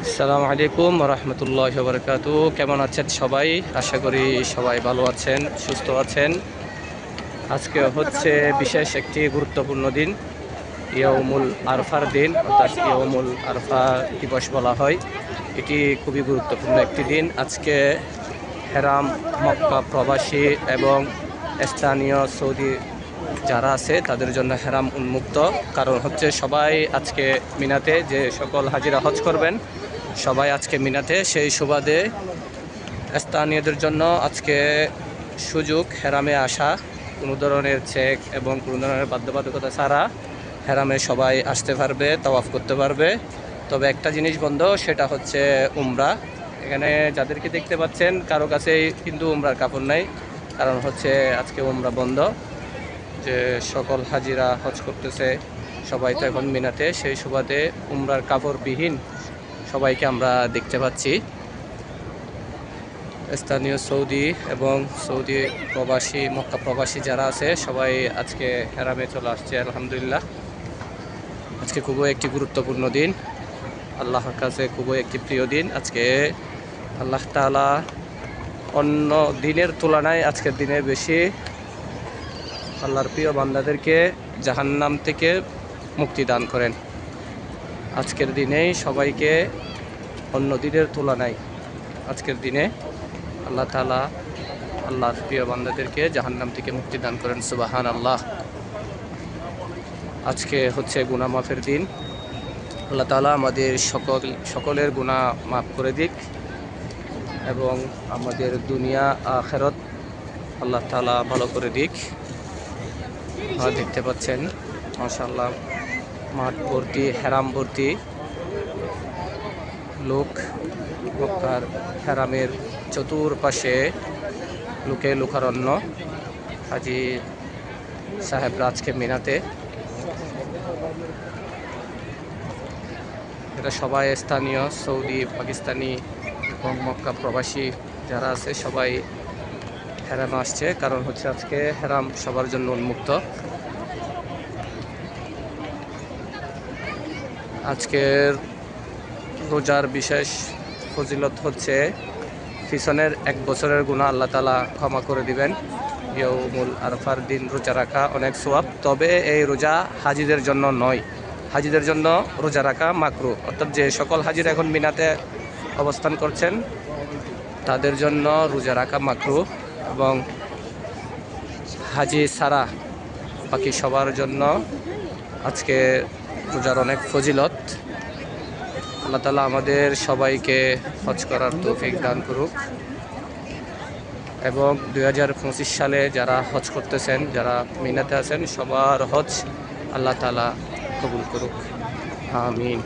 আসসালামু আলাইকুম রহমতুল্লাহ বরকাত কেমন আছেন সবাই? আশা করি সবাই ভালো আছেন, সুস্থ আছেন। আজকে হচ্ছে বিশেষ একটি গুরুত্বপূর্ণ দিন ইয়মুল আরফার দিন, অর্থাৎ ইয়মুল আরফা দিবস বলা হয়। এটি খুবই গুরুত্বপূর্ণ একটি দিন। আজকে হেরাম, মক্কা প্রবাসী এবং স্থানীয় সৌদি যারা আছে, তাদের জন্য হেরাম উন্মুক্ত। কারণ হচ্ছে সবাই আজকে মিনাতে যে সকল হাজিরা হজ করবেন, সবাই আজকে মিনাতে, সেই সুবাদে স্থানীয়দের জন্য আজকে সুযোগ হেরামে আসা, কোনো ধরনের চেক এবং কোনো ধরনের বাধ্যবাধকতা ছাড়া হেরামে সবাই আসতে পারবে, তওয়াফ করতে পারবে। তবে একটা জিনিস বন্ধ, সেটা হচ্ছে উমরা। এখানে যাদেরকে দেখতে পাচ্ছেন, কারও কাছেই কিন্তু উমরার কাপড় নাই, কারণ হচ্ছে আজকে উমরা বন্ধ। যে সকল হাজিরা হজ করতেছে, সবাই তো এখন মিনাতে, সেই সুবাদে উমরার কাপড়বিহীন সবাইকে আমরা দেখতে পাচ্ছি। স্থানীয় সৌদি এবং সৌদি প্রবাসী, মক্কা প্রবাসী যারা আছে, সবাই আজকে হেরামে চলে আসছে, আলহামদুলিল্লাহ। আজকে খুবই একটি গুরুত্বপূর্ণ দিন। আল্লাহর কাছে খুবই একটি প্রিয় দিন। আজকে আল্লাহ তাআলা অন্য দিনের তুলনায় আজকের দিনে বেশি আল্লাহর প্রিয় বান্দাদেরকে জাহান্নাম থেকে মুক্তি দান করেন। আজকের দিনেই সবাইকে অন্য দিনের তুলনায় আজকের দিনে আল্লাহ তালা আল্লাহর প্রিয় বান্দাদেরকে জাহান্নাম থেকে মুক্তি দান করেন সুবাহান আল্লাহ আজকে হচ্ছে গুনা মাফের দিন। আল্লাহ তালা আমাদের সকল, সকলের গুণা মাফ করে দিক এবং আমাদের দুনিয়া, আখেরত আল্লাহ তালা ভালো করে দিক। দেখতে পাচ্ছেন মাশাল্লাহ মাঠ ভর্তি, হেরাম ভর্তি লোক মক্কার হেরামের চতুর্পাশে লোকে লোকারণ্য। হাজি সাহেব রাজকে মিনাতে। এটা সবাই স্থানীয়, সৌদি, পাকিস্তানি এবং মক্কা প্রবাসী যারা আছে, সবাই হেরাম আসছে, কারণ হচ্ছে আজকে হেরাম সবার জন্য উন্মুক্ত। আজকের রোজার বিশেষ ফজিলত হচ্ছে, পিছনের এক বছরের গুণা আল্লাহ তালা ক্ষমা করে দিবেন। ইয়মুল আরফার দিন রোজা রাখা অনেক সোয়াব, তবে এই রোজা হাজিদের জন্য নয়। হাজিদের জন্য রোজা রাখা মাকরু। অর্থাৎ যে সকল হাজির এখন মিনাতে অবস্থান করছেন, তাদের জন্য রোজা রাখা মাকরু। এবং হাজি সারা বাকি সবার জন্য আজকে পূজার অনেক ফজিলত। আল্লাহ তালা আমাদের সবাইকে হজ করার তৌফিক দান করুক। এবং দু হাজার পঁচিশ সালে যারা হজ করতেছেন, যারা মিনাতে আছেন, সবার হজ আল্লাহ তালা কবুল করুক। আমিন।